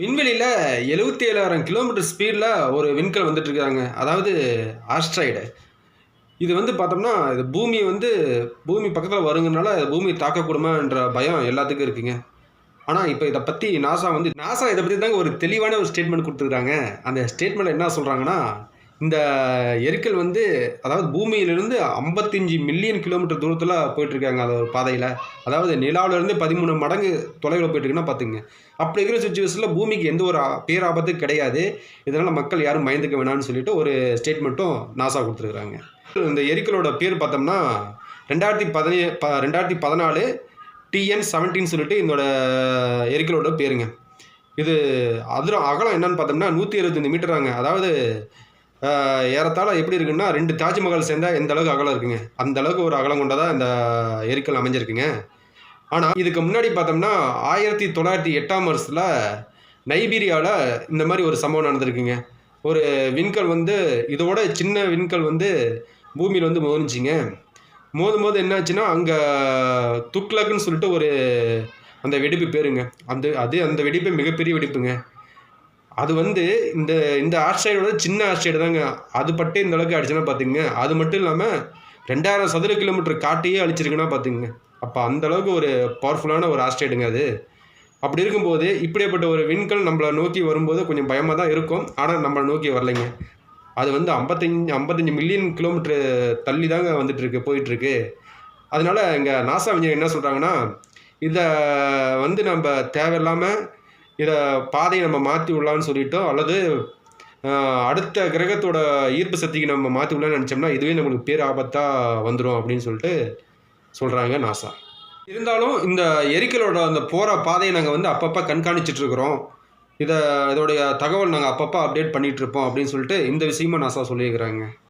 விண்வெளியில் எழுபத்தி ஏழாயிரம் கிலோமீட்டர் ஸ்பீடில் ஒரு விண்கல் வந்துட்டுருக்காங்க. அதாவது ஆஸ்ட்ராய்டு இது வந்து பார்த்தோம்னா இது பூமி வந்து பூமி பக்கத்தில் வருங்கனால பூமி தாக்கக்கூடுமான்ற பயம் எல்லாத்துக்கும் இருக்குங்க. ஆனால் இப்போ இதை பற்றி நாசா வந்து நாசா இதை பற்றி தாங்க ஒரு தெளிவான ஒரு ஸ்டேட்மெண்ட் கொடுத்துருக்காங்க. அந்த ஸ்டேட்மெண்ட்டில் என்ன சொல்கிறாங்கன்னா இந்த எரிக்கல் வந்து அதாவது பூமியிலிருந்து ஐம்பத்தஞ்சு மில்லியன் கிலோமீட்டர் தூரத்தில் போயிட்டுருக்காங்க அந்த ஒரு பாதையில். அதாவது நிலாவிலேருந்து பதிமூணு மடங்கு தொலைவில் போயிட்டுருக்குன்னா பார்த்துங்க அப்படி இருக்கிற சுச்சுவேஷனில் பூமிக்கு எந்த ஒரு பேராபத்தும் கிடையாது. இதனால் மக்கள் யாரும் பயந்துக்க வேணாம்னு சொல்லிட்டு ஒரு ஸ்டேட்மெண்ட்டும் நாசா கொடுத்துருக்குறாங்க. இந்த எரிக்கலோட பேர் பார்த்தோம்னா ரெண்டாயிரத்தி பதினே ப ரெண்டாயிரத்தி பதினாலு டிஎன் செவன்டீன் சொல்லிட்டு இதோட எரிக்கலோட பேருங்க. இது அதிரம் அகலம் என்னன்னு பார்த்தோம்னா நூற்றி இருபத்தஞ்சு மீட்டராங்க. அதாவது ஏறத்தாழ எப்படி இருக்குன்னா ரெண்டு தாஜ்மஹால் சேர்ந்தா எந்த அளவுக்கு அகலம் இருக்குங்க? அந்த அளவுக்கு ஒரு அகலம் கொண்டதாக இந்த எரிக்கல் அமைஞ்சிருக்குங்க. ஆனால் இதுக்கு முன்னாடி பார்த்தோம்னா ஆயிரத்தி தொள்ளாயிரத்தி எட்டாம் வருஷத்தில் நைபீரியாவில் இந்த மாதிரி ஒரு சம்பவம் நடந்திருக்குங்க. ஒரு விண்கல் வந்து இதோட சின்ன விண்கல் வந்து பூமியில் வந்து மோதிச்சிங்க. மோதும் போது என்னாச்சுன்னா அங்கே துக்லக்குன்னு சொல்லிட்டு ஒரு அந்த வெடிப்பு பேருங்க. அந்த அது அந்த வெடிப்பு மிகப்பெரிய வெடிப்புங்க. அது வந்து இந்த இந்த ஆர்சைடோட சின்ன ஆர்சைடு தாங்க. அது பட்டே இந்த அளவுக்கு அடிச்சுன்னா பார்த்துங்க அது மட்டும் இல்லாமல் ரெண்டாயிரம் சதுர கிலோமீட்டர் காட்டையே அழிச்சிருக்குன்னா பார்த்துங்க அப்போ அந்த அளவுக்கு ஒரு பவர்ஃபுல்லான ஒரு ஆஸ்ட்ராய்டுங்க அது. அப்படி இருக்கும்போது இப்படிப்பட்ட ஒரு விண்கல் நம்மளை நோக்கி வரும்போது கொஞ்சம் பயமாக தான் இருக்கும். ஆனால் நம்மளை நோக்கி வரலைங்க. அது வந்து ஐம்பத்தஞ்சு ஐம்பத்தஞ்சு மில்லியன் கிலோமீட்டர் தள்ளி தாங்க வந்துட்டுருக்கு போயிட்டுருக்கு. அதனால் அதனால இங்கே நாசா விஞ்ஞானி என்ன சொல்கிறாங்கன்னா இதை வந்து நம்ம தேவையில்லாமல் இதை பாதையை நம்ம மாற்றி விடலான்னு சொல்லிட்டோம். அல்லது அடுத்த கிரகத்தோட ஈர்ப்பு சக்திக்கு நம்ம மாற்றி விடலாம்னு நினச்சோம்னா இதுவே நம்மளுக்கு பேர் ஆபத்தாக வந்துடும் அப்படின்னு சொல்லிட்டு சொல்கிறாங்க நாசா. இருந்தாலும் இந்த எரிக்கலோட அந்த போகிற பாதையை நாங்கள் வந்து அப்பப்போ கண்காணிச்சிட்ருக்குறோம் இதை இதோடைய தகவல் நாங்கள் அப்பப்போ அப்டேட் பண்ணிகிட்ருப்போம் அப்படின்னு சொல்லிட்டு இந்த விஷயமா நாசா சொல்லியிருக்கிறாங்க.